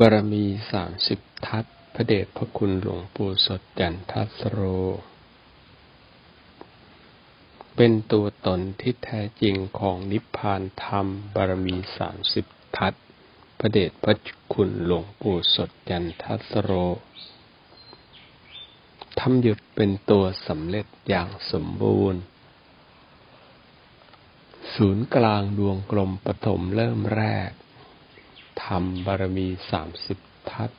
บารมีสามสิบทัศพระเดชพระคุณหลวงปู่สดจันทัสโร เป็นตัวตนที่แท้จริงของนิพพานธรรม บารมีสามสิบทัศพระเดชพระคุณหลวงปู่สดจันทัสโรทำหยุดเป็นตัวสำเร็จอย่างสมบูรณ์ ศูนย์กลางดวงกลมปฐมเริ่มแรก ธรรมบารมีสามสิบทัศ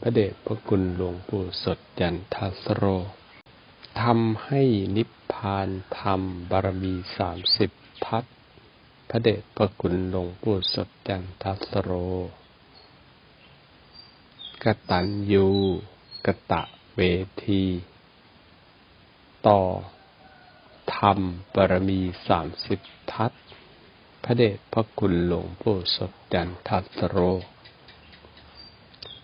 พระเดชพระคุณหลวงปู่สดจันทัสโรทำให้นิพพานธรรมบารมีสามสิบทัศพระเดชพระคุณหลวงปู่สดจันทัสโรกตัญญูกะตะเวที ต่อธรรมบารมีสามสิบทัศ พระเดชพระคุณหลวงปู่สดจันทัสโร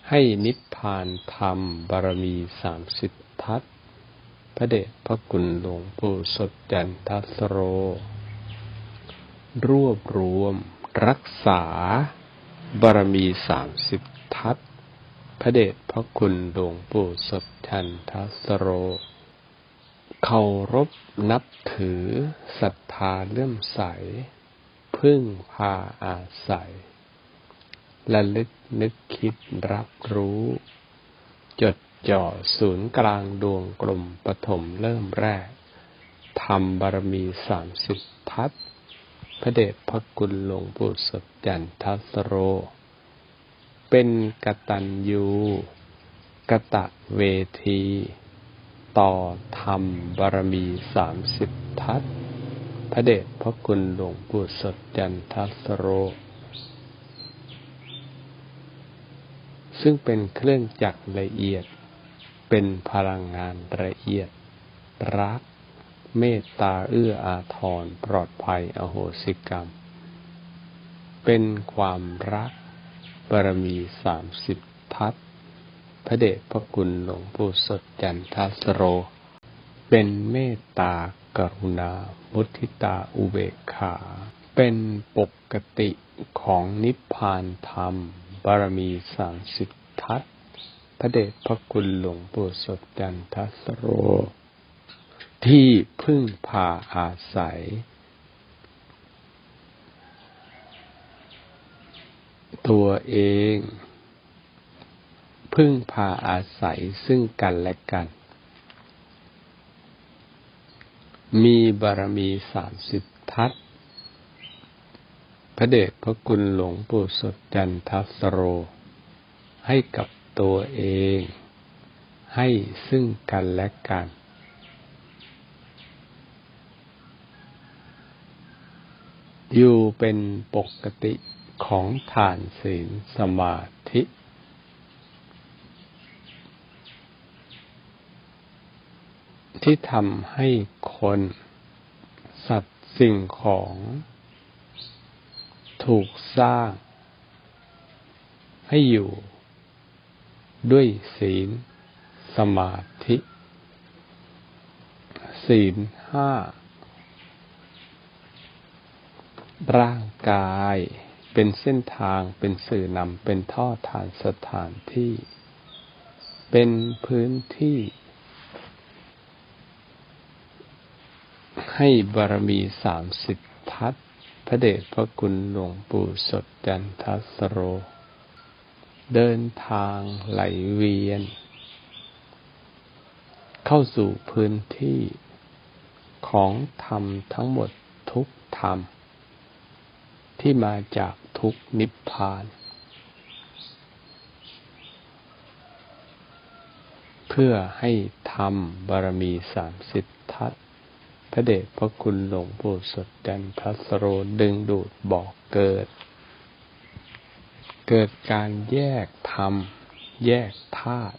ให้นิพพานธรรมบารมีสามสิบทัศพระเดชพระคุณหลวงปู่สดจันทัสโร รวบรวมรักษาบารมีสามสิบทัศพระเดชพระคุณหลวงปู่สดจันทัสโรเคารพนับถือศรัทธาเลื่อมใส พึ่งพาอาศัยระลึกนึกคิดรับรู้ จดจ่อศูนย์กลางดวงกลมปฐมเริ่มแรกทำบารมีสามสิบทัศพระเดชพระคุณหลวงปู่สดจันทัสโร เป็นกตัญญูกะตะเวที ต่อธรรมบารมีสามสิบทัศ พระเดชพระคุณหลวงปู่สดจันทัสโร ซึ่งเป็นเครื่องจักรละเอียด เป็นพลังงานละเอียด รัก เมตตาเอื้ออาทรปลอดภัยอโหสิกรรม เป็นความรักบารมีสามสิบทัศพระเดชพระคุณหลวงปู่สดจันทัสโร เป็นเมตตา กรุณา มุทิตาอุเบกขา เป็นปกติของนิพพานธรรม บารมีสามสิบทัศพระเดชพระคุณหลวงปู่สดจันทัสโร ที่พึ่งพาอาศัย ตัวเอง พึ่งพาอาศัยซึ่งกันและกัน มีบารมีสามสิบทัศพระเดชพระคุณหลวงปู่สดจันทัสโร ให้กับตัวเอง ให้ซึ่งกันและกัน อยู่เป็นปกติของฐานศีลสมาธิ ที่ทำให้คน สัตว์สิ่งของ ถูกสร้าง ให้อยู่ ด้วยศีล สมาธิ ศีลห้า ร่างกายเป็นเส้นทางเป็นสื่อนำเป็นท่อทานสถานที่ เป็นพื้นที่ ให้บารมีสามสิบทัศพระเดชพระคุณหลวงปู่สดจันทัสโร เดินทางไหลเวียน เข้าสู่พื้นที่ของธรรมทั้งหมดทุกธรรม ที่มาจากทุกนิพพาน เพื่อให้ธรรมบารมีสามสิบทัศ ระเดชพระคุณหลวงปู่สดจันทัสโรดึงดูดบอกเกิด เกิดการแยกธรรม แยกธาตุ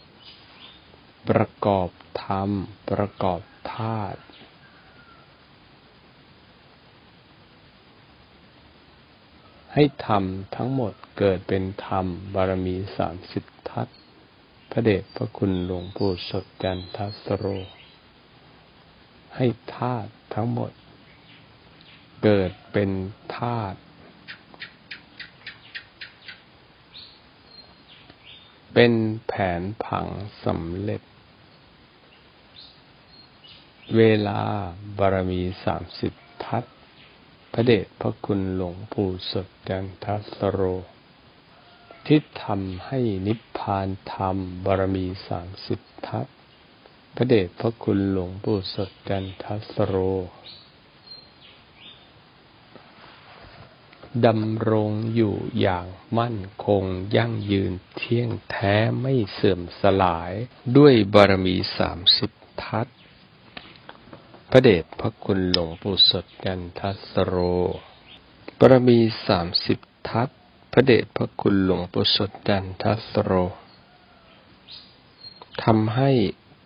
ประกอบธรรม ประกอบธาตุให้ธรรมทั้งหมดเกิดเป็นธรรมบารมีสามสิบทัศพระเดชพระคุณหลวงปู่สดจันทัสโร ให้ธาตุทั้งหมด เกิดเป็นธาตุเป็นแผนผังสำเร็จ เวลาบารมีสามสิบทัศพระเดชพระคุณหลวงปู่สดจันทัสโร ที่ทำให้นิพพานธรรมบารมีสามสิบทัศ พระเดชพระคุณหลวงปู่สดจันทัสโรดำรงอยู่อย่างมั่นคงยั่งยืนเที่ยงแท้ไม่เสื่อมสลายด้วยบารมีสามสิบทัศพระเดชพระคุณหลวงปู่สดจันทัสโร บารมีสามสิบทัศพระเดชพระคุณหลวงปู่สดจันทัสโรทำให้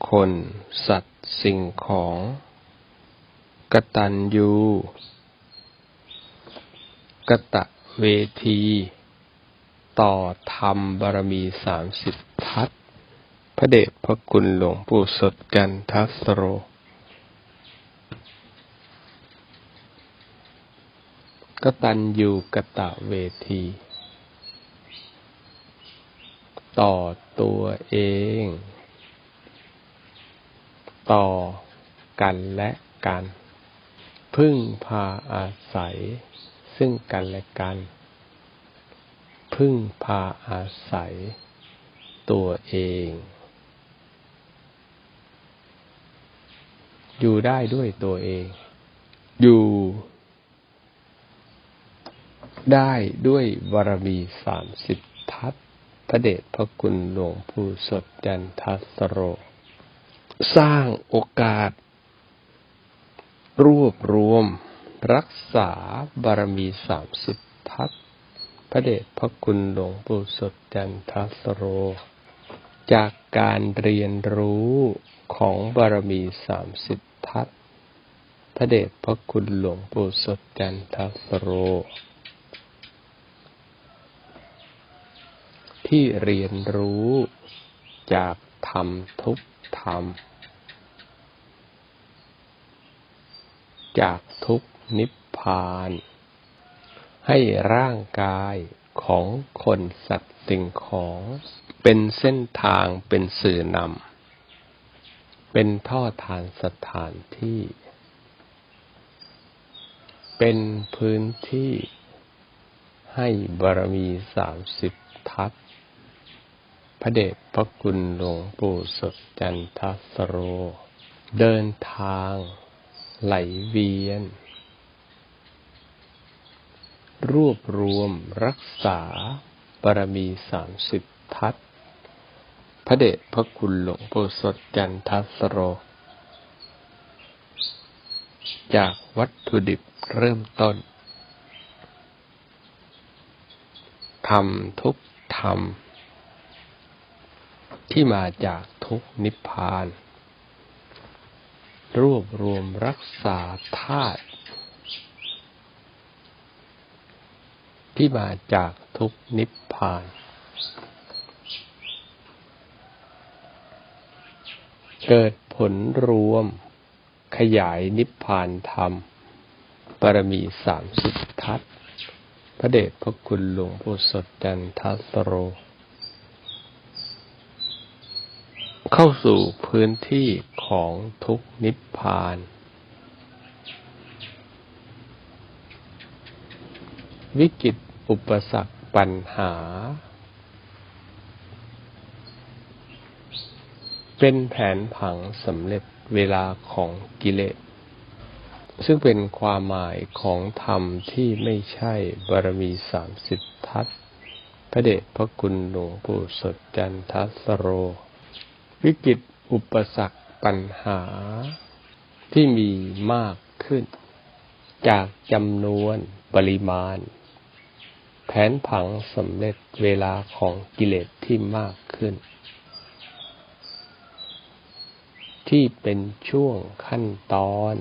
คน สัตว์ สิ่งของ กตัญญู กะตะเวที ต่อธรรมบารมีสามสิบทัศพระเดชพระคุณหลวงปู่สดจันทัสโร กตัญญูกะตะเวทีต่อตัวเอง ต่อกันและกัน พึ่งพาอาศัย ซึ่งกันและกัน พึ่งพาอาศัย ตัวเอง อยู่ได้ด้วยตัวเอง อยู่ได้ด้วยบารมีสามสิบทัศพระเดชพระคุณหลวงปู่สดจันทัสโร สร้างโอกาส รวบรวม รักษาบารมีสามสิบทัศพระเดชพระคุณหลวงปู่สดจันทัสโร จากการเรียนรู้ของบารมีสามสิบทัศพระเดชพระคุณหลวงปู่สดจันทัสโร ที่เรียนรู้จากธรรมทุกธรรม จากทุกนิพพาน ให้ร่างกายของคนสัตว์สิ่งของ เป็นเส้นทางเป็นสื่อนำ เป็นท่อทานสถานที่ เป็นพื้นที่ให้บารมีสามสิบทัศพระเดชพระคุณหลวงปู่สดจันทสโร เดินทาง ไหลเวียน รวบรวมรักษาบารมีสามสิบทัศพระเดชพระคุณหลวงปู่สดจันทัสโร จากวัตถุดิบเริ่มต้นทำทุกธรรม ที่มาจากทุกนิพพาน รวบรวมรักษาธาตุที่มาจากทุกนิพพาน เกิดผลรวมขยายนิพพานธรรมปรมีสามสิบทัศพระเดชพระคุณหลวงปู่สดจันทัสโร เข้าสู่พื้นที่ของทุกนิพพาน วิกฤตอุปสรรคปัญหา เป็นแผนผังสำเร็จเวลาของกิเลส ซึ่งเป็นความหมายของธรรมที่ไม่ใช่บารมีสามสิบทัศพระเดชพระคุณหลวงปู่สดจันทัสโร วิกฤตอุปสรรคปัญหาที่มีมากขึ้น จากจำนวนปริมาณ แผนผังสำเร็จเวลาของกิเลสที่มากขึ้น ที่เป็นช่วงขั้นตอน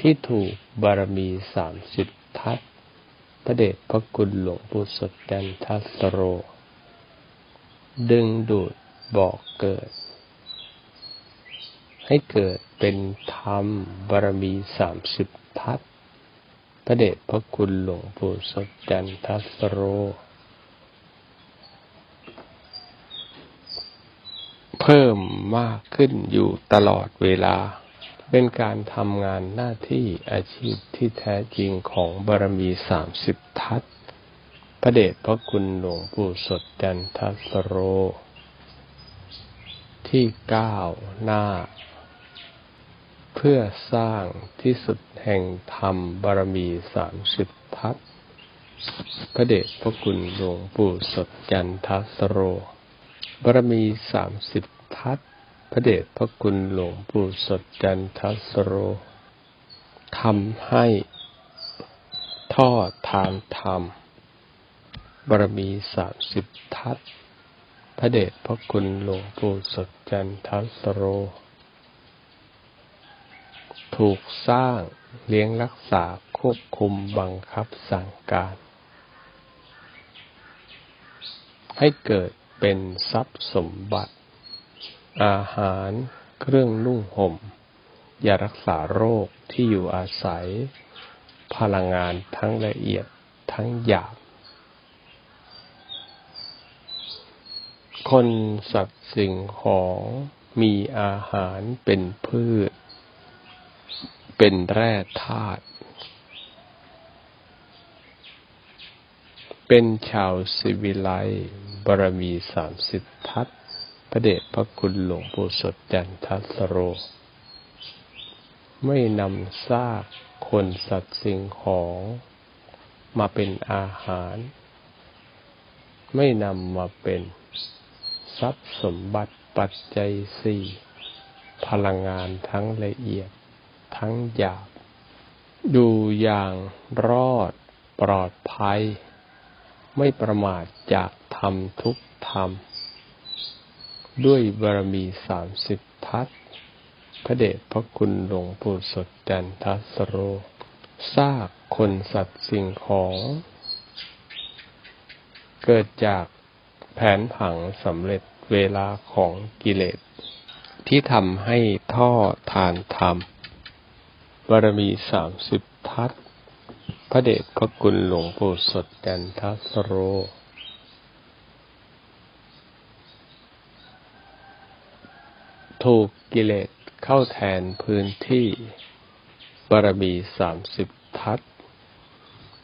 ที่ถูกบารมีสามสิบทัศพระเดชพระคุณหลวงปู่สดจันทัสโร ดึงดูด บอกเกิด ให้เกิดเป็นธรรมบารมีสามสิบทัศพระเดชพระคุณหลวงปู่สดจันทัสโร เพิ่มมากขึ้นอยู่ตลอดเวลา เป็นการทำงานหน้าที่อาชีพที่แท้จริงของบารมีสามสิบทัศพระเดชพระคุณหลวงปู่สดจันทสโร ที่เก้าหน้า เพื่อสร้างที่สุดแห่งธรรมบารมีสามสิบทัศพระเดชพระคุณหลวงปู่สดจันทสโร บารมีสามสิบทัศพระเดชพระคุณหลวงปู่สดจันทสโรทำให้ท่อทานธรรมบารมีสามสิบทัศน์ พระเดชพระคุณหลวงปู่สดจันทัสโร ถูกสร้างเลี้ยงรักษาควบคุมบังคับสั่งการ ให้เกิดเป็นทรัพย์สมบัติ อาหารเครื่องนุ่งห่มยารักษาโรคที่อยู่อาศัย พลังงานทั้งละเอียดทั้งหยาบ คนสัตว์สิ่งของมีอาหารเป็นพืช เป็นแร่ธาตุเป็นชาวสิวิไลบารมีสามสิบทัศพระเดชพระคุณหลวงปู่สดจันทัสโร ไม่นำซากคนสัตว์สิ่งของมาเป็นอาหาร ไม่นำมาเป็น ทรัพย์สมบัติปัจจัยสี่พลังงานทั้งละเอียดทั้งหยาบ ดูอย่างรอดปลอดภัย ไม่ประมาทจากทำทุกธรรม ด้วยบารมีสามสิบทัศพระเดชพระคุณหลวงปู่สดจันทัสโรซากคนสัตว์สิ่งของ เกิดจาก แผนผังสำเร็จเวลาของกิเลส ที่ทำให้ท่อทานธรรมบารมีสามสิบทัศพระเดชพระคุณหลวงปู่สดจันทสโร ถูกกิเลสเข้าแทนพื้นที่บารมีสามสิบทัศ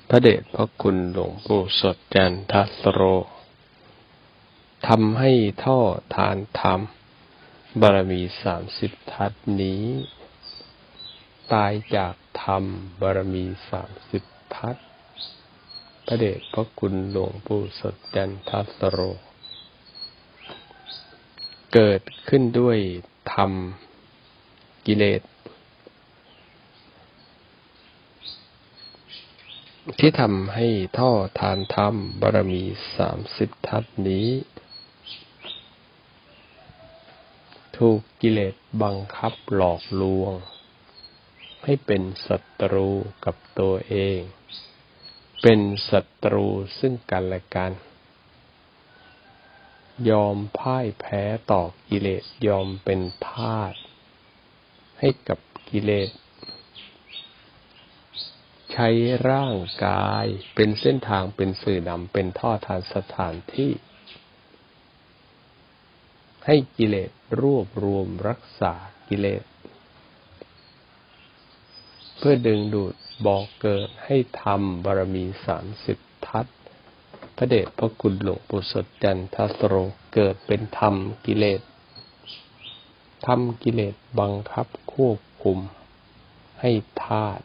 พระเดชพระคุณหลวงปู่สดจันทสโร ทำให้ท่อทานธรรมบารมีสามสิบทัศนี้ ตายจากธรรมบารมีสามสิบทัศพระเดชพระคุณหลวงปู่สดจันทัสโร เกิดขึ้นด้วยธรรมกิเลสที่ทำให้ท่อทานธรรมบารมีสามสิบทัศนี้ ถูกกิเลสบังคับหลอกลวง ให้เป็นศัตรูกับตัวเอง เป็นศัตรูซึ่งกันและกัน ยอมพ่ายแพ้ต่อกิเลสยอมเป็นทาสให้กับกิเลส ใช้ร่างกายเป็นเส้นทางเป็นสื่อนำเป็นท่อทานสถานที่ ให้กิเลสรวบรวมรักษากิเลส เพื่อดึงดูดบอกเกิดให้ทำบารมีสามสิบทัศพระเดชพระคุณหลวงปู่สดจันทสโรเกิดเป็นธรรมกิเลสทำกิเลสบังคับควบคุม ให้ธาตุ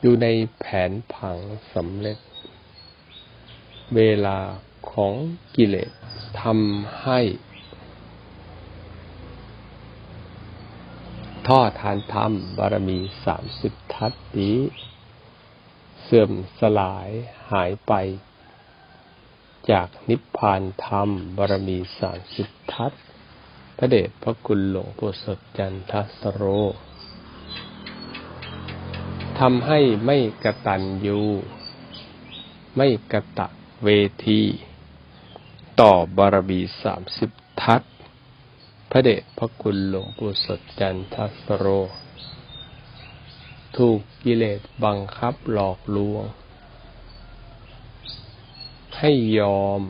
อยู่ในแผนผังสำเร็จ เวลาของกิเลสทำให้ ท่อทานธรรมบารมีสามสิบทัศนี้ เสื่อมสลายหายไป จากนิพพานธรรมบารมีสามสิบทัศพระเดชพระคุณหลวงปู่สดจันทสโรทำให้ไม่กระตันยูไม่กระตะ เวที ต่อบารมีสามสิบทัศพระเดชพระคุณหลวงปู่สดจันทสโร ถูกกิเลสบังคับหลอกลวง ให้ยอม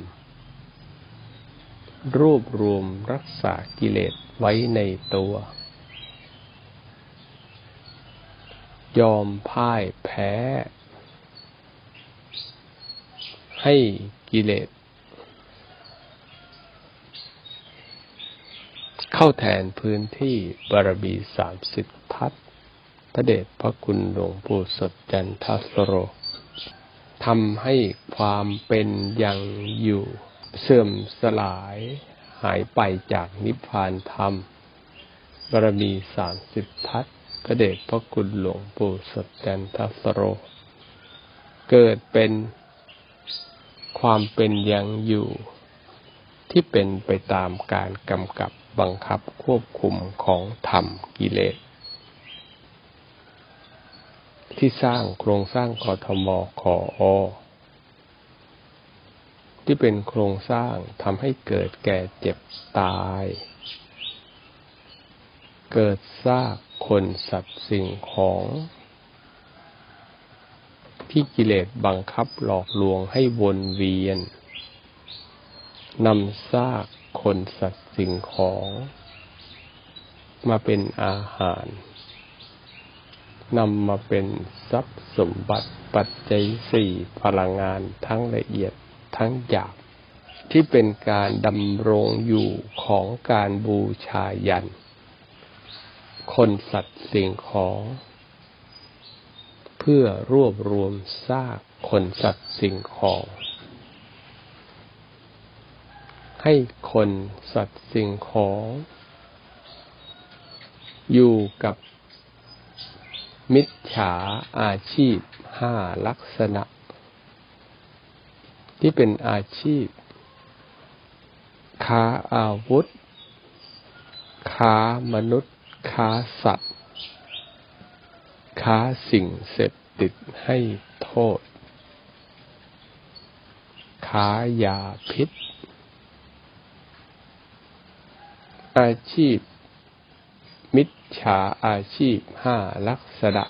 รวบรวมรักษากิเลสไว้ในตัว ยอมพ่ายแพ้ ให้กิเลส เข้าแทนพื้นที่บารมีสามสิบทัศพระเดชพระคุณหลวงปู่สดจันทสโรทำให้ความเป็นยังอยู่ เสื่อมสลายหายไปจากนิพพานธรรม บารมีสามสิบทัศพระเดชพระคุณหลวงปู่สดจันทสโร เกิดเป็น ความเป็นยังอยู่ ที่เป็นไปตามการกำกับบังคับควบคุมของธรรมกิเลส ที่สร้างโครงสร้างกทมขออที่เป็นโครงสร้างทำให้เกิดแก่เจ็บตาย เกิดซากคนสัตว์สิ่งของ ที่กิเลสบังคับหลอกลวงให้วนเวียนนำซากคนสัตว์สิ่งของ มาเป็นอาหารนำมาเป็นทรัพย์สมบัติปัจจัยสี่พลังงานทั้งละเอียดทั้งหยาบที่เป็นการดำรงอยู่ของการบูชายัน คนสัตว์สิ่งของ พื่อรวบรวมซากคนสัตว์สิ่งของ ให้คนสัตว์สิ่งของ อยู่กับมิจฉาอาชีพห้าลักษณะ ที่เป็นอาชีพ ค้าอาวุธ ค้ามนุษย์ ค้าสัตว์ ค้าสิ่งเสพติดให้โทษ ค้ายาพิษ อาชีพ มิจฉาอาชีพห้าลักษณะ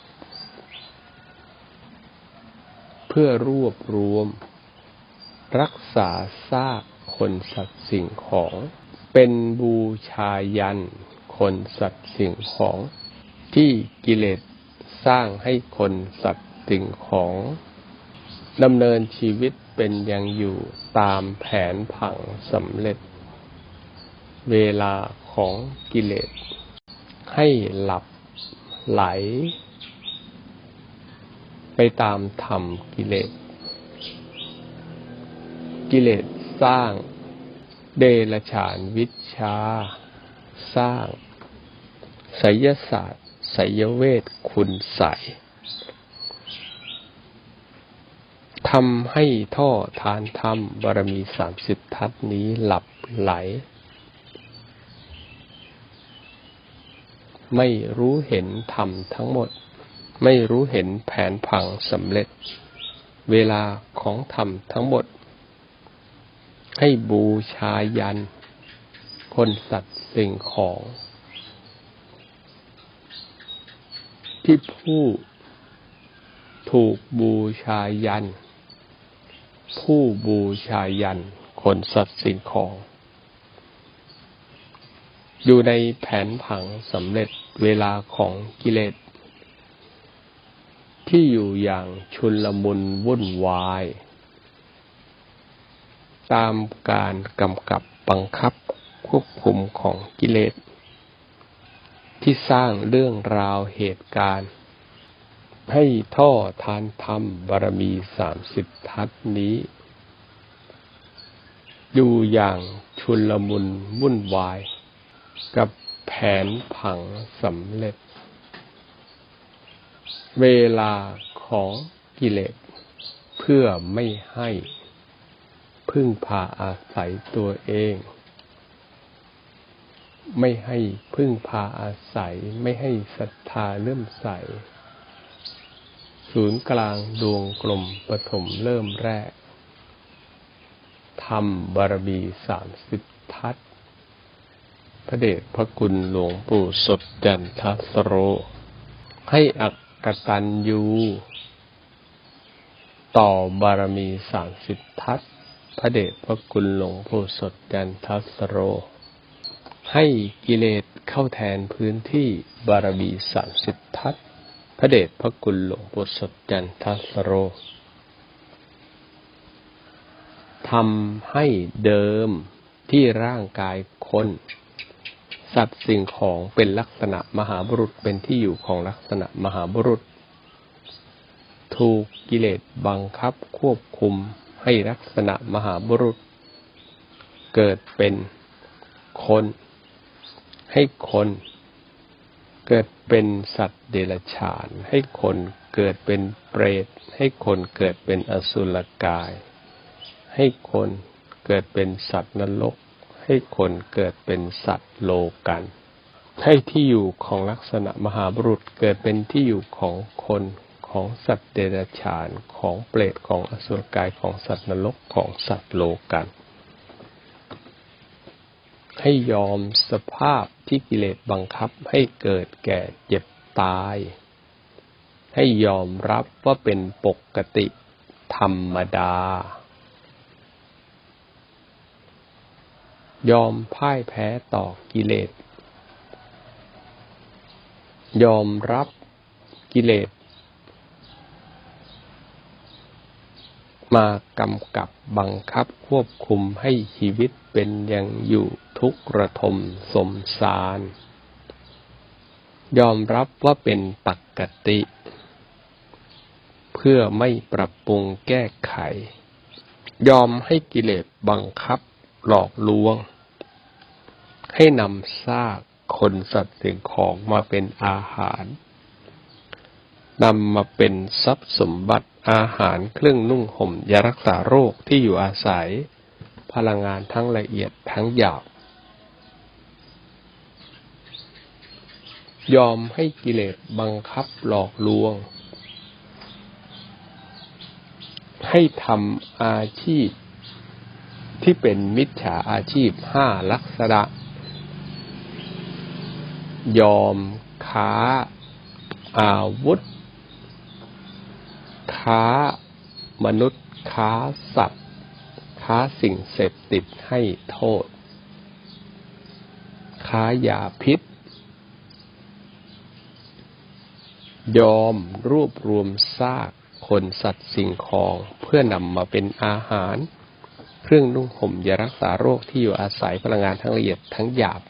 เพื่อรวบรวม รักษาซากคนสัตว์สิ่งของ เป็นบูชายัน คนสัตว์สิ่งของที่กิเลส สร้างให้คนสัตว์สิ่งของดำเนินชีวิตเป็นยังอยู่ตามแผนผังสำเร็จ เวลาของกิเลส ให้หลับไหล ไปตามธรรมกิเลส กิเลสสร้างเดรฉานวิชา สร้างไสยศาสตร์ ไสยเวทคุณใสทำให้ท่อทานธรรมบารมีสามสิบทัศนี้หลับไหล ไม่รู้เห็นธรรมทั้งหมด ไม่รู้เห็นแผนผังสำเร็จ เวลาของธรรมทั้งหมด ให้บูชายัน คนสัตว์สิ่งของ ที่ผู้ถูกบูชายัน ผู้บูชายันคนสัตว์สิ่งของ อยู่ในแผนผังสำเร็จเวลาของกิเลสที่อยู่อย่างชุนลมุนวุ่นวาย ตามการกำกับบังคับควบคุมของกิเลส ที่สร้างเรื่องราวเหตุการณ์ ให้ท่อทานธรรมบารมีสามสิบทัศนี้ อยู่อย่างชุนลมุนวุ่นวาย กับแผนผังสำเร็จ เวลาของกิเลสเพื่อไม่ให้พึ่งพาอาศัยตัวเอง ไม่ให้พึ่งพาอาศัย ไม่ให้ศรัทธาเลื่มใส ศูนย์กลางดวงกลมปฐมเริ่มแรกทำบารมีสามสิบทัศพระเดชพระคุณหลวงปู่สดจันทสโร ให้อักกตันยูต่อบารมีสามสิบทัศพระเดชพระคุณหลวงปู่สดจันทสโร ให้กิเลสเข้าแทนพื้นที่บารมีสามสิบทัศพระเดชพระคุณหลวงปู่สดจันทสโรทำให้เดิมที่ร่างกายคน สัตว์สิ่งของเป็นลักษณะมหาบุรุษเป็นที่อยู่ของลักษณะมหาบุรุษ ถูกกิเลสบังคับควบคุมให้ลักษณะมหาบุรุษ เกิดเป็นคน ให้คนเกิดเป็นสัตว์เดรัจฉาน ให้คนเกิดเป็นเปรต ให้คนเกิดเป็นอสุรกาย ให้คนเกิดเป็นสัตว์นรก ให้คนเกิดเป็นสัตว์โลกัน ให้ที่อยู่ของลักษณะมหาบุรุษเกิดเป็นที่อยู่ของคนของสัตว์เดรัจฉานของเปรตของอสุรกายของสัตว์นรกของสัตว์โลกัน ให้ยอมสภาพที่กิเลสบังคับให้เกิดแก่เจ็บตาย ให้ยอมรับว่าเป็นปกติธรรมดา ยอมพ่ายแพ้ต่อกิเลส ยอมรับกิเลส มากำกับบังคับควบคุมให้ชีวิตเป็นอย่างอยู่ทุกระทมสมสาร ยอมรับว่าเป็นปกติ เพื่อไม่ปรับปรุงแก้ไข ยอมให้กิเลสบังคับหลอกลวง ให้นำซากคนสัตว์สิ่งของมาเป็นอาหาร นำมาเป็นทรัพย์สมบัติอาหารเครื่องนุ่งห่มยารักษาโรคที่อยู่อาศัย พลังงานทั้งละเอียดทั้งหยาบยอมให้กิเลสบังคับหลอกลวง ให้ทำอาชีพที่เป็นมิจฉาอาชีพห้าลักษณะ ยอมค้าอาวุธ ค้ามนุษย์ ค้าสัตว์ ค้าสิ่งเสพติดให้โทษ ค้ายาพิษ ยอมรวบรวมซากคนสัตว์สิ่งของเพื่อนำมาเป็นอาหาร เครื่องนุ่งห่มยารักษาโรคที่อยู่อาศัยพลังงานทั้งละเอียดทั้งหยาบ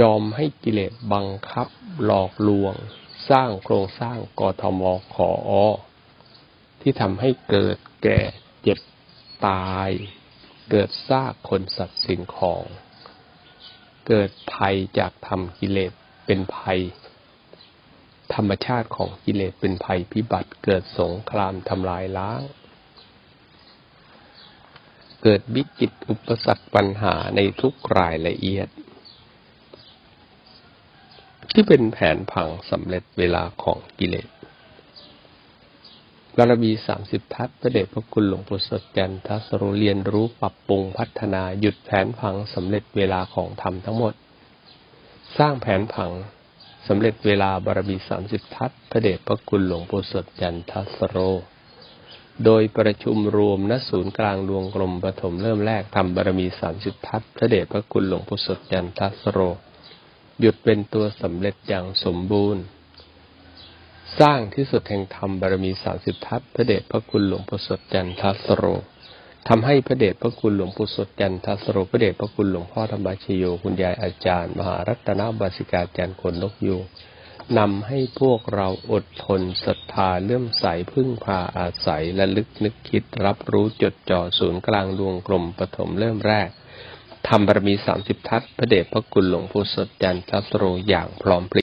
ยอมให้กิเลสบังคับหลอกลวง สร้างโครงสร้างกทมขออที่ทำให้เกิดแก่เจ็บตาย เกิดซากคนสัตว์สิ่งของ เกิดภัยจากทำกิเลสเป็นภัย ธรรมชาติของกิเลสเป็นภัยพิบัติ เกิดสงครามทำลายล้าง เกิดวิกฤตอุปสรรคปัญหาในทุกรายละเอียด ที่เป็นแผนผังสำเร็จเวลาของกิเลสบารมีสามสิบทัศพระเดชพระคุณหลวงปู่สดจันทสโรเรียนรู้ปรับปรุงพัฒนาหยุดแผนผังสำเร็จเวลาของธรรมทั้งหมด สร้างแผนผังสำเร็จเวลาบารมีสามสิบทัศพระเดชพระคุณหลวงปู่สดจันทสโร โดยประชุมรวมณศูนย์กลางดวงกลมปฐมเริ่มแรกทำบารมีสามสิบทัศพระเดชพระคุณหลวงปู่สดจันทสโร หยุดเป็นตัวสำเร็จอย่างสมบูรณ์ สร้างที่สุดแห่งธรรมบารมีสามสิบทัศพระเดชพระคุณหลวงปู่สดจันทสโรทำให้พระเดชพระคุณหลวงปู่สดจันทสโรพระเดชพระคุณหลวงพ่อธรรมชโยคุณยายอาจารย์ มหารัตนบาสิกาจารย์คนนกยูงนำให้พวกเราอดทนศรัทธาเลื่อมใสพึ่งพาอาศัยและลึกนึกคิดรับรู้จดจ่อศูนย์กลางดวงกลมปฐมเริ่มแรก ทำบารมีสามสิบทัศพระเดชพระคุณหลวงปู่สดจันทสโรอย่างพร้อมเพรียง